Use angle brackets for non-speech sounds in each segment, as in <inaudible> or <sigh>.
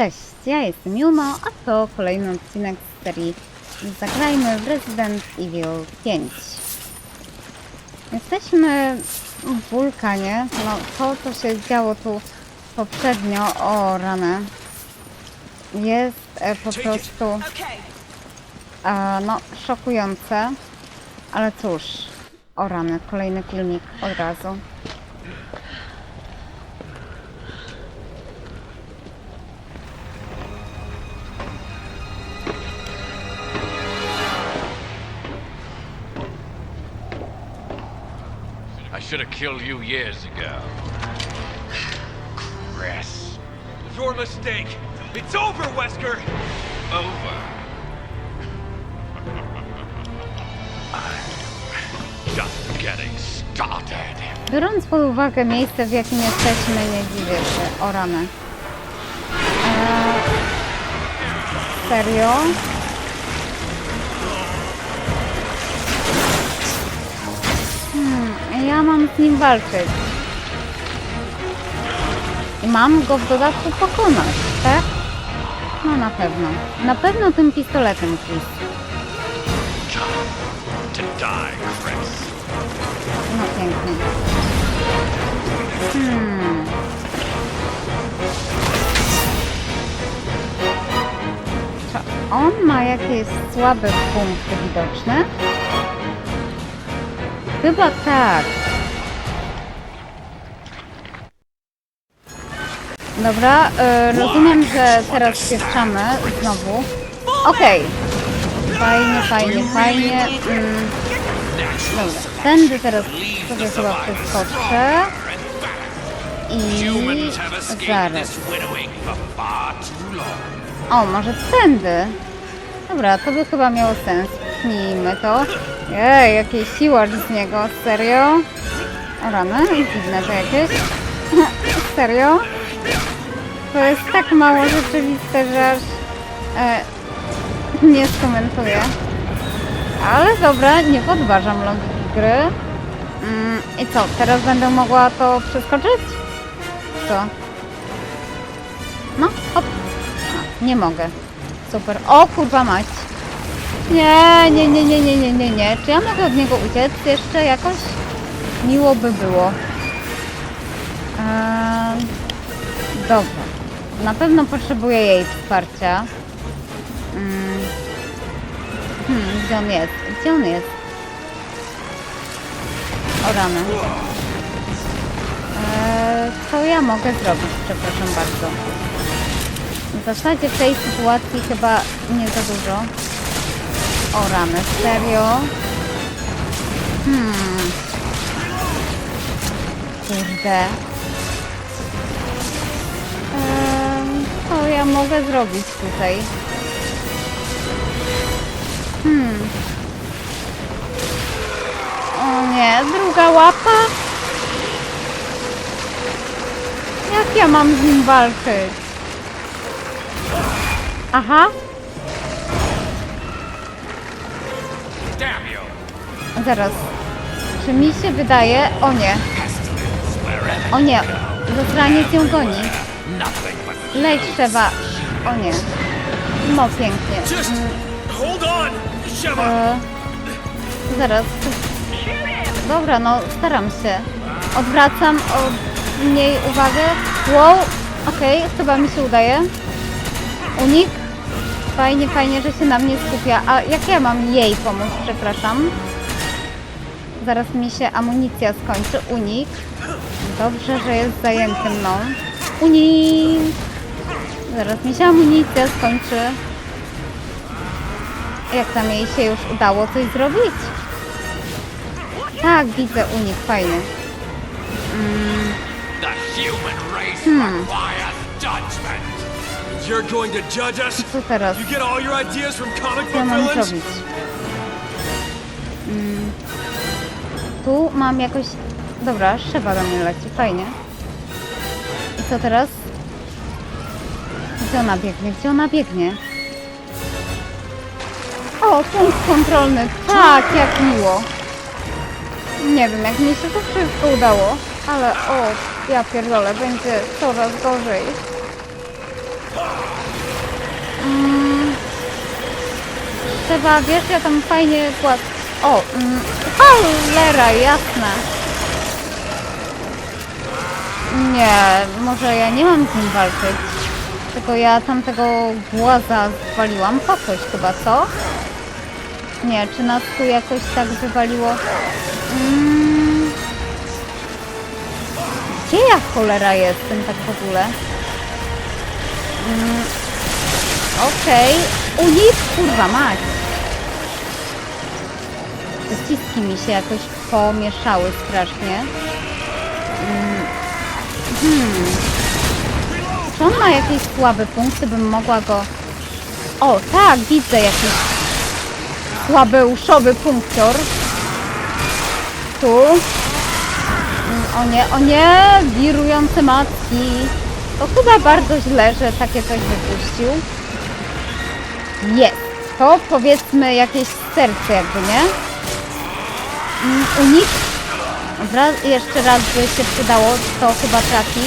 Cześć, ja jestem Juno, a to kolejny odcinek z serii Zagrajmy w Resident Evil 5. Jesteśmy w wulkanie. No, to, co się działo tu poprzednio, o rany, jest e, po prostu e, no, szokujące. Ale cóż, o rany, kolejny filmik od razu. Should have killed you years ago. Chris. Your mistake. It's over, Wesker. Over. I'm just getting started. Biorąc pod uwagę miejsce, w jakim jesteśmy, nie dziwię się. O rany. Eee, serio? Ja mam z nim walczyć. I mam go w dodatku pokonać, tak? No na pewno. Na pewno tym pistoletem, Chris. No pięknie. Hmm. Czy on ma jakieś słabe punkty widoczne? Chyba tak. Dobra, e, rozumiem, że teraz spieszczamy znowu. Okej. Fajnie, fajnie, fajnie. Mm. Dobra, tędy teraz sobie chyba przeskoczę. I zaraz. O, może tędy? Dobra, to by chyba miało sens. Pchnijmy to. Ej, jakiś siłacz z niego, serio? Rany, dziwne to jakieś. <laughs> serio? To jest tak mało rzeczywiste, że aż e, nie skomentuję. Ale dobra, nie podważam logiki gry. Mm, I co, teraz będę mogła to przeskoczyć? Co? No, hop. A, nie mogę. Super. O kurwa mać. Nie, nie, nie, nie, nie, nie, nie, nie. Czy ja mogę od niego uciec jeszcze jakoś? Miło by było. Eee, dobra. Na pewno potrzebuję jej wsparcia. Mm. Hmm, gdzie on jest? Gdzie on jest? O rany. Eee, co ja mogę zrobić? Przepraszam bardzo. W zasadzie w tej sytuacji chyba nie za dużo. O rany, serio? Hmm. Kurde. Eee, co ja mogę zrobić tutaj? Hmm. O nie, druga łapa? Jak ja mam z nim walczyć? Aha, zaraz. Czy mi się wydaje... O nie, o nie, zasraniec ją goni. Leć trzeba. O nie. No pięknie. E, zaraz. Dobra, no staram się. Odwracam od niej uwagę. Wow, okej, chyba mi się udaje. Unik. Fajnie, fajnie, że się na mnie skupia. A jak ja mam jej pomóc, przepraszam? Zaraz mi się amunicja skończy. Unik. Dobrze, że jest zajęty mną. Unik. Zaraz mi się amunicja skończy. Jak tam jej się już udało coś zrobić? Tak, widzę unik, fajny. Hmm. You're going to judge us? Co teraz? You get all your ideas from comic book mam villains? zrobić? Mm tu mam jakoś... Dobra, szefa do mnie leci, fajnie. I co teraz? Gdzie ona biegnie? Gdzie ona biegnie? O, punkt kontrolny. Tak, jak miło. Nie wiem, jak mi się to wszystko udało, ale o, ja pierdolę, będzie coraz gorzej. Mm, trzeba, wiesz, ja tam fajnie płacę o, mm, cholera, jasne. Nie, może ja nie mam z nim walczyć. Tylko ja tamtego głaza zwaliłam po coś chyba, co? Nie, czy nas tu jakoś tak wywaliło? Mm. Gdzie ja cholera jestem tak w ogóle? Mm. Okej. Unik, kurwa mać. Ściski mi się jakoś pomieszały strasznie. Mm. Hmm. Czy on ma jakieś słabe punkty, bym mogła go... O, tak, widzę jakiś słabeuszowy punkcior. Tu. O nie, o nie, wirujące matki. To chyba bardzo źle, że takie coś wypuścił. Jest. To powiedzmy jakieś serce jakby, nie? Unik. Raz, jeszcze raz by się przydało, to chyba trafi.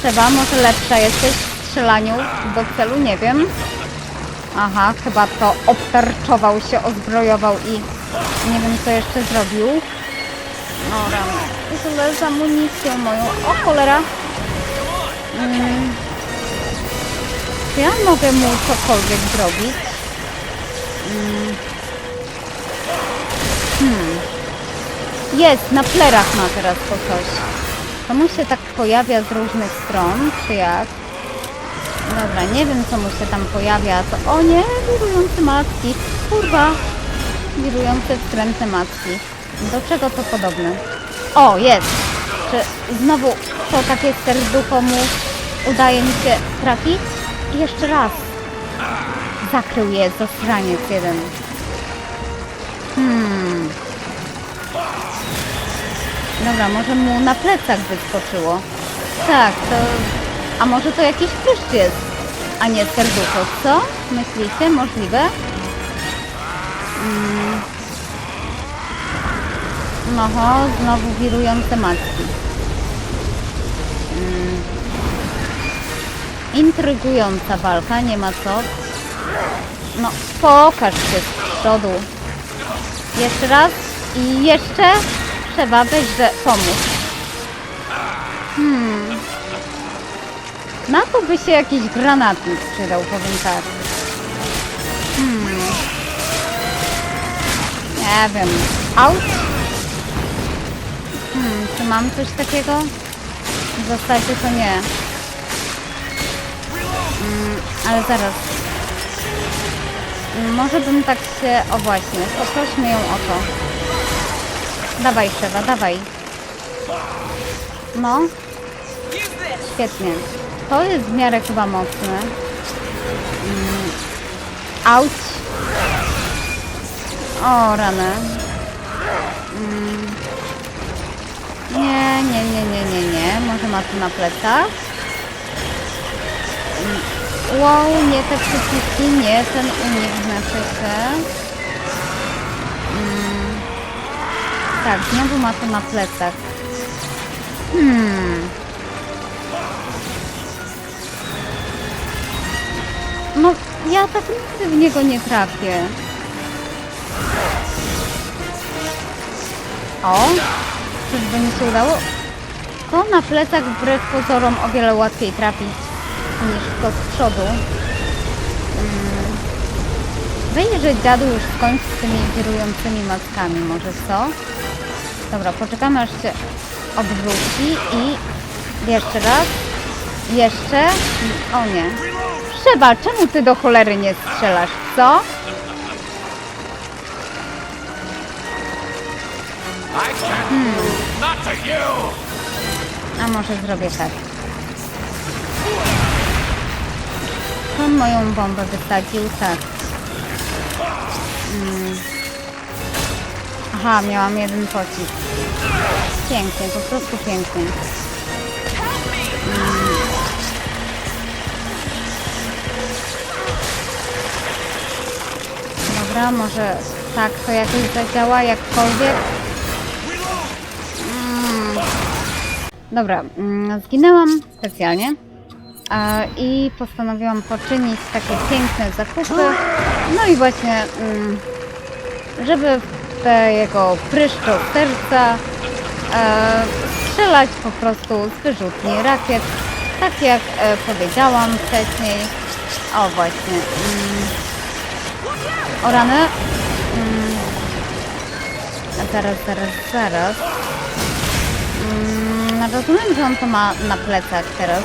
Trzeba, może lepsza jesteś w strzelaniu do celu, nie wiem. Aha, chyba to obtarczował się, ozbrojował i nie wiem co jeszcze zrobił. No rano. Tyle z amunicją moją. O cholera. Mm. Czy ja mogę mu cokolwiek zrobić? Mm. Hmm. Jest, na plerach ma teraz po coś. To mu się tak pojawia z różnych stron, czy jak? Dobra, nie wiem co mu się tam pojawia. O nie, wirujące matki. Kurwa. Wirujące wstrętne matki. Do czego to podobne? O, jest. Czy znowu to takie serducho mu udaje mi się trafić? I jeszcze raz. Zakrył je zasraniec jeden. Hmm. Dobra, może mu na plecach wyskoczyło. Tak, to... A może to jakiś pryszcz jest, a nie serducho, co? Myślicie? Możliwe? Mm. Noho, znowu wirujące matki. Mm. Intrygująca walka, nie ma co. No, pokaż się z przodu. Jeszcze raz i jeszcze trzeba weźże pomóc. Hmm. Na to by się jakiś granatnik przydał, powiem tak. Hmm. Nie wiem. Out? Hmm, czy mam coś takiego? W zasadzie to nie. Mm, ale zaraz. Mm, Może bym tak się... O właśnie, poprośmy ją o to. Dawaj, Szewa, dawaj. No. Świetnie. To jest w miarę chyba mocne. Mm. O, ranę. Mm. Nie, nie, nie, nie, nie, nie. Może ma tu na plecach. Mm. Wow, nie te przyciski, nie ten unik znaczy się. Tak, znowu ma to na plecach. Hmm. No, ja tak nigdy w niego nie trafię. O, czyżby mi się udało? To na plecach wbrew pozorom o wiele łatwiej trafić niż to z przodu. Mm. Wyjdzie, że dziadu już skończy z tymi wirującymi maskami, może co? Dobra, poczekamy aż się odwróci i jeszcze raz. Jeszcze. O nie. Trzeba, czemu ty do cholery nie strzelasz, co? You. A może zrobię tak. On moją bombę wysadził, tak. Mm. Aha, miałam jeden pocisk. Pięknie, po prostu pięknie. Mm. Dobra, może tak to jakoś zadziała, jakkolwiek. Mm. Dobra, mm, zginęłam specjalnie. I postanowiłam poczynić takie piękne zakupy. No i właśnie, żeby te jego pryszczo serca e, strzelać po prostu z wyrzutni rakiet. Tak jak e, powiedziałam wcześniej. O właśnie. Mm, o rany. Mm, a zaraz, zaraz, zaraz. Mm, rozumiem, że on to ma na plecach teraz.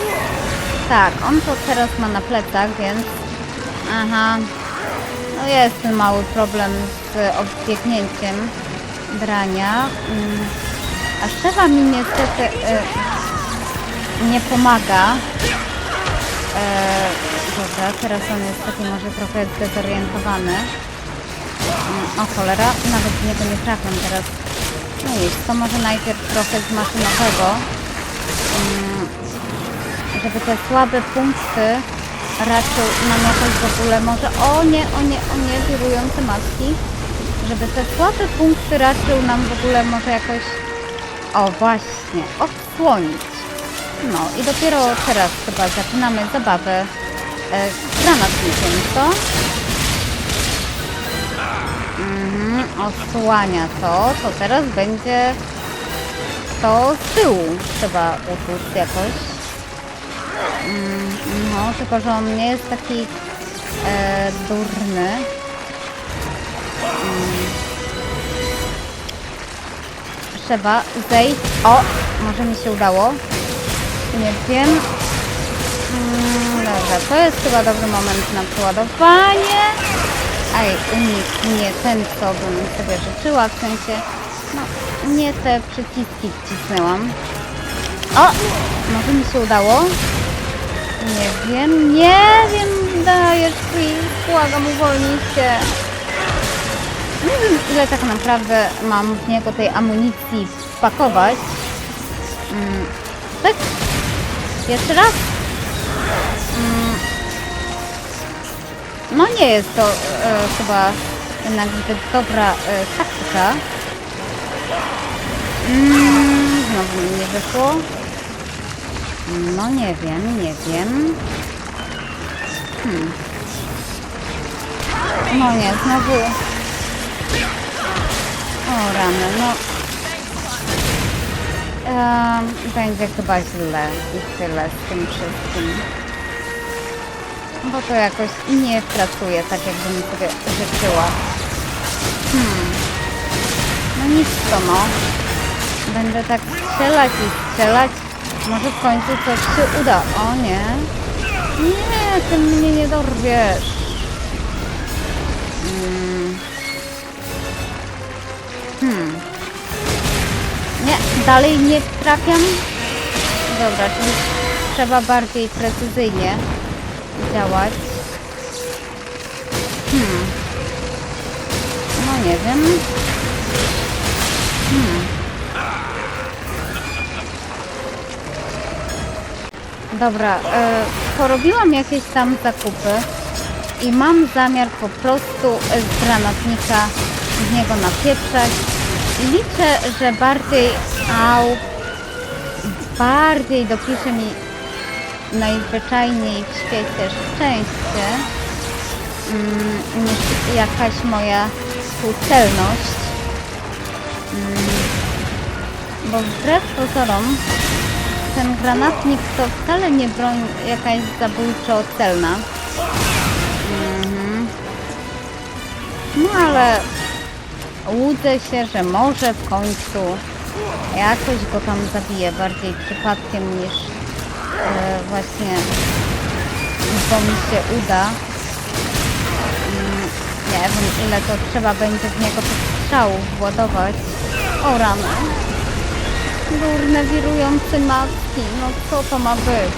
Tak, on to teraz ma na plecach, więc... Aha. No jest ten mały problem z odbiegnięciem brania. Mm, A Szewa mi niestety y, nie pomaga. E, dobra, teraz on jest taki może trochę zdezorientowany. Mm, O cholera, nawet w niego nie trafiam teraz. No nic, to może najpierw trochę z maszynowego. Mm, Żeby te słabe punkty raczył nam jakoś w ogóle może... O nie, o nie, o nie, wirujące maski. Żeby te słabe punkty raczył nam w ogóle może jakoś... O właśnie, odsłonić. No i dopiero teraz chyba zaczynamy zabawę e, granatnikiem, co? Mhm, osłania to, to teraz będzie to z tyłu trzeba utłuc jakoś. Mm, no, tylko że on nie jest taki e, durny. Mm. Trzeba zejść. O, może mi się udało. Nie wiem. Mm, dobra, to jest chyba dobry moment na przeładowanie. Aj, unik nie ten, co bym sobie życzyła, w sensie, no, nie te przyciski wcisnęłam. O! Może mi się udało? Nie wiem, nie wiem, dajesz mi, błagam, uwolnijcie. Nie wiem, ile tak naprawdę mam w niego tej amunicji wpakować. Mm, tak? Jeszcze raz? Mm, no nie jest to e, chyba jednak zbyt dobra e, taktyka. Mm, znowu mi nie wyszło. No nie wiem, nie wiem. Hmm. No nie, znowu. O rany, no. Em, będzie chyba źle i tyle z tym wszystkim. Bo to jakoś nie pracuje tak, jakbym sobie życzyła. Hmm. No nic to no. Będę tak strzelać i strzelać. Może w końcu coś się uda. O nie. Nie, ty mnie nie dorwiesz. Hmm. Hmm. Nie, dalej nie trafiam. Dobra, czyli trzeba bardziej precyzyjnie działać. Hmm. No nie wiem. Dobra, e, porobiłam jakieś tam zakupy i mam zamiar po prostu z granatnika z niego napieprzać. Liczę, że bardziej au, bardziej dopisze mi najzwyczajniej w świecie szczęście mm, niż jakaś moja współcelność. Mm, bo wbrew pozorom ten granatnik to wcale nie broń jakaś zabójczo celna. Mhm. No ale łudzę się, że może w końcu jakoś go tam zabiję bardziej przypadkiem niż e, właśnie bo mi się uda. Mm, Nie wiem ile to trzeba będzie w niego tych strzałów władować. O rany. Durne wirujące matki. No co to ma być?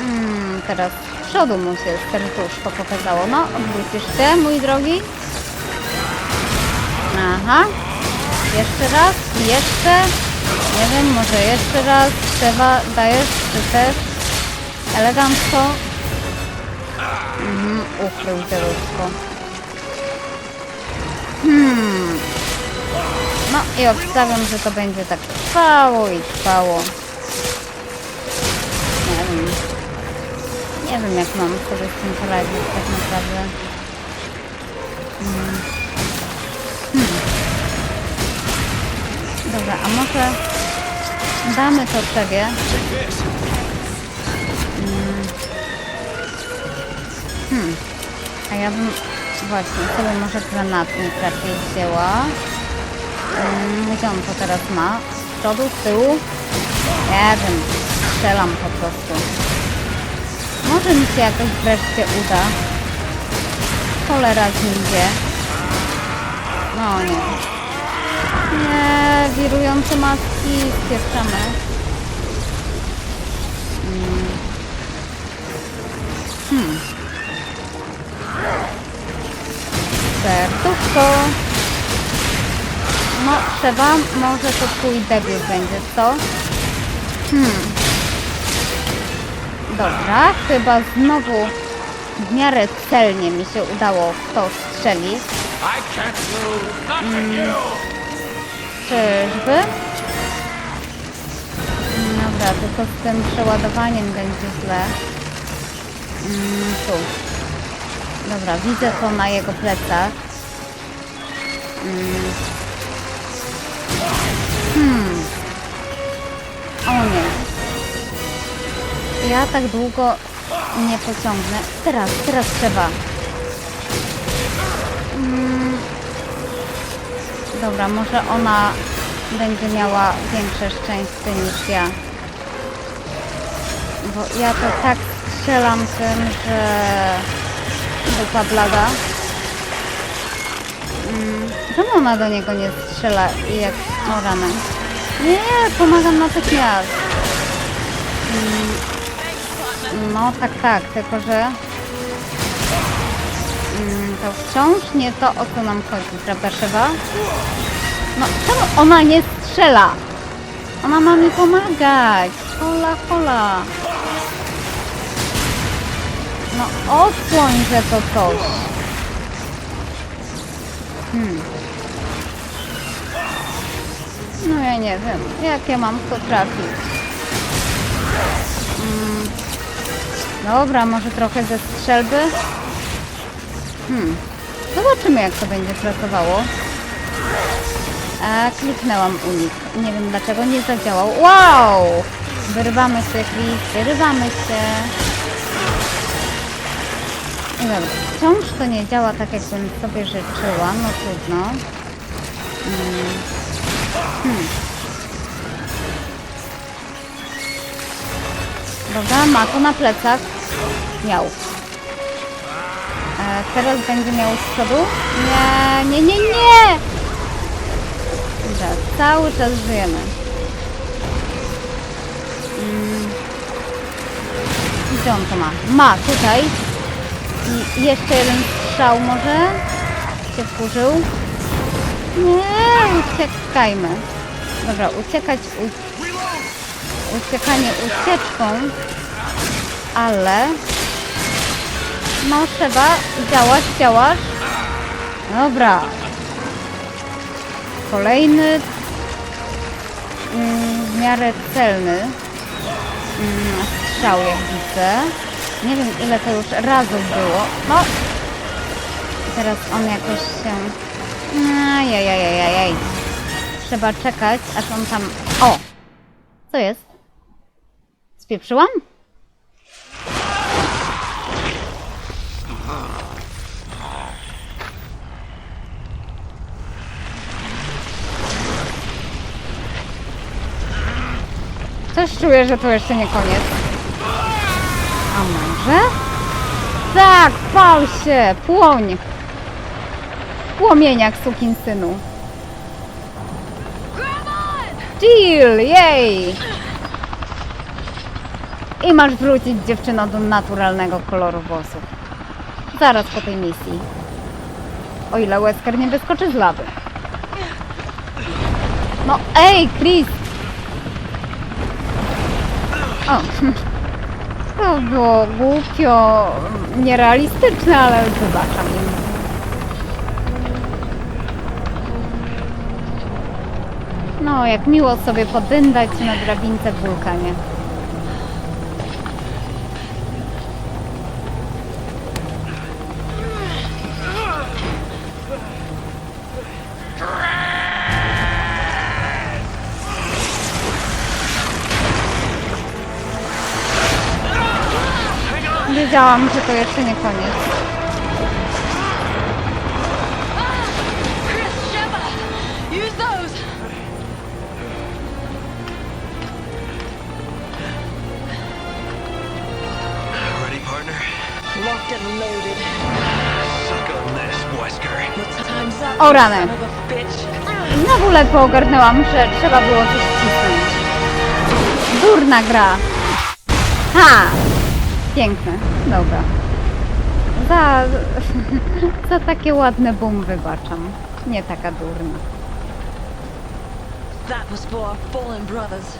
Mm, teraz z przodu mu się serduszko pokazało. No, odwrócisz się, mój drogi. Aha. Jeszcze raz, jeszcze. Nie wiem, może jeszcze raz. Trzeba, dajesz, czy też. Elegancko. Mhm, ukrył dzielutko. Hmm. No i obstawiam, że to będzie tak trwało i trwało. Nie wiem. Nie wiem, jak mam sobie z tym poradzić tak naprawdę. Mm. Hmm. Dobra, a może damy to sobie. Mm. Hmm. A ja bym właśnie sobie może granatnik raczej wzięła. Mm, Gdzie on to teraz ma? Z przodu, z tyłu? Nie wiem. Strzelam po prostu. Może mi się jakoś wreszcie uda. Cholera zimdzie. No nie. Nie, wirujące maski. Spieszczamy. Mm. Hmm. Serduszko. No, trzeba. Może to twój debiut będzie, co? Hmm. Dobra, chyba znowu w miarę celnie mi się udało w to strzelić. You. Czyżby? Dobra, tylko z tym przeładowaniem będzie źle. Mm, tu. Dobra, widzę to na jego plecach. Mm. O nie. Ja tak długo nie pociągnę. Teraz, teraz trzeba. Mm. Dobra, może ona będzie miała większe szczęście niż ja. Bo ja to tak strzelam tym, że dupa blada. Mm, czemu ona do niego nie strzela i jak o ranę? Nie, pomagam natychmiast. Mm, no tak, tak, tylko że mm, to wciąż nie to, o co nam chodzi, prawda Szywa? No czemu ona nie strzela? Ona ma mi pomagać. Hola, hola. No odsłoń, że to coś. Hmm. No ja nie wiem, jak ja mam w to trafić. Mm. Dobra, może trochę ze strzelby? Hmm. Zobaczymy, jak to będzie pracowało. A, kliknęłam unik. Nie wiem dlaczego nie zadziałał. Wow! Wyrywamy się, Chris, wyrywamy się. No dobra, wciąż to nie działa tak, jakbym sobie życzyła. No trudno. Mm. Hmm. Dobra, ma to na plecach. Miał. E, teraz będzie miał z przodu? Nie, nie, nie, nie! Dobra, cały czas żyjemy. Mm. Gdzie on to ma? Ma, tutaj. I jeszcze jeden strzał może? Się wkurzył. Nie, uciekajmy. Dobra, uciekać, u... uciekanie ucieczką, ale no trzeba działać, działasz. Dobra, Kolejny mm, w miarę celny mm, strzał, jak widzę. Nie wiem, ile to już razów było. No, teraz on jakoś się... Ajajajajaj. Trzeba czekać, aż on tam... O! Co jest? Spieprzyłam? Coś czuję, że to jeszcze nie koniec. A może? Tak, pal się, płoń. Płomieniak, sukin synu. Jill, jej! I masz wrócić dziewczyno do naturalnego koloru włosów. Zaraz po tej misji. O ile Wesker nie wyskoczy z lawy. No ej, Chris! O, <laughs> to było głupio, nierealistyczne, ale wybaczam im. No, jak miło sobie podyndać na drabince w wulkanie. Wiedziałam, że to jeszcze nie koniec. O rany. Znowu ledwo ogarnęłam, że trzeba było coś wcisnąć. Durna gra. Ha! Piękne. Dobra. Za, <laughs> za takie ładne bum wybaczam. Nie taka durna. That was for our fallen brothers.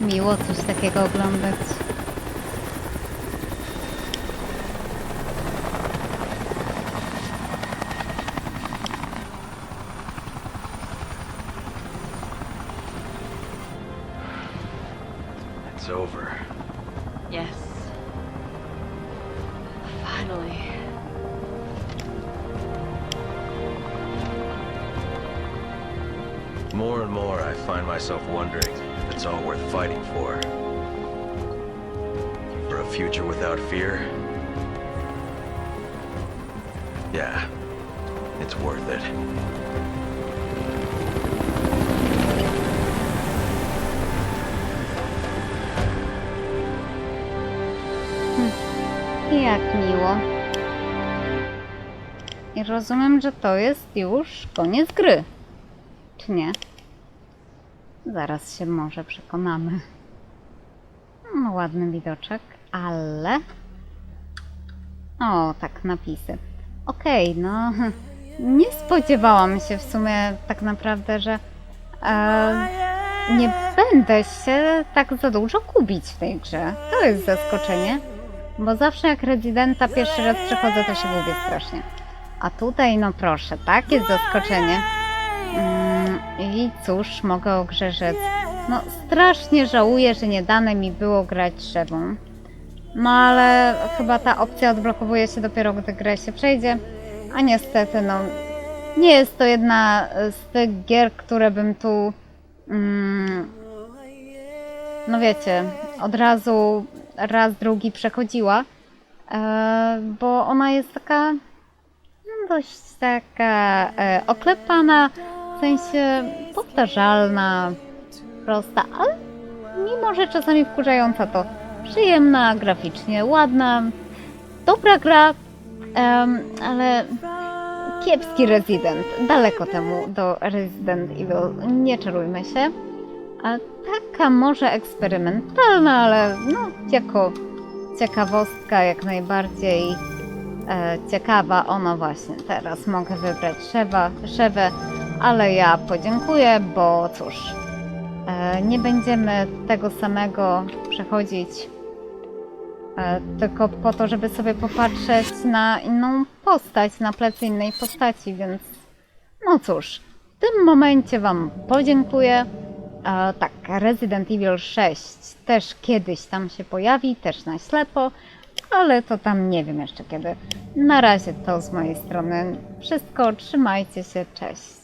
Miło coś takiego oglądać. Jak miło. I rozumiem, że to jest już koniec gry. Czy nie? Zaraz się może przekonamy. No, ładny widoczek, ale... O, tak, napisy. Okej, no... <laughs> Nie spodziewałam się w sumie tak naprawdę, że... E, nie będę się tak za dużo gubić w tej grze. To jest zaskoczenie. Bo zawsze jak rezydenta pierwszy raz przechodzę, to się gubię strasznie. A tutaj, no proszę, takie zaskoczenie. Mm, I cóż, mogę o grze rzec. No, strasznie żałuję, że nie dane mi było grać drzewą. No ale chyba ta opcja odblokowuje się dopiero, gdy grę się przejdzie. A niestety, no, nie jest to jedna z tych gier, które bym tu. Mm, no wiecie, od razu raz, drugi przechodziła, e, bo ona jest taka no, dość taka e, oklepana, w sensie powtarzalna, prosta, ale mimo, że czasami wkurzająca to przyjemna, graficznie ładna, dobra gra, ale kiepski Resident, daleko temu do Resident Evil, nie czarujmy się. A taka może eksperymentalna, ale no jako ciekawostka jak najbardziej e, ciekawa. Ono właśnie teraz mogę wybrać Szewa, Szewę, ale ja podziękuję, bo cóż, e, nie będziemy tego samego przechodzić e, tylko po to, żeby sobie popatrzeć na inną postać, na plecy innej postaci, więc no cóż, w tym momencie Wam podziękuję. E, tak, Resident Evil 6 też kiedyś tam się pojawi, też na ślepo, ale to tam nie wiem jeszcze kiedy. Na razie to z mojej strony wszystko. Trzymajcie się, cześć.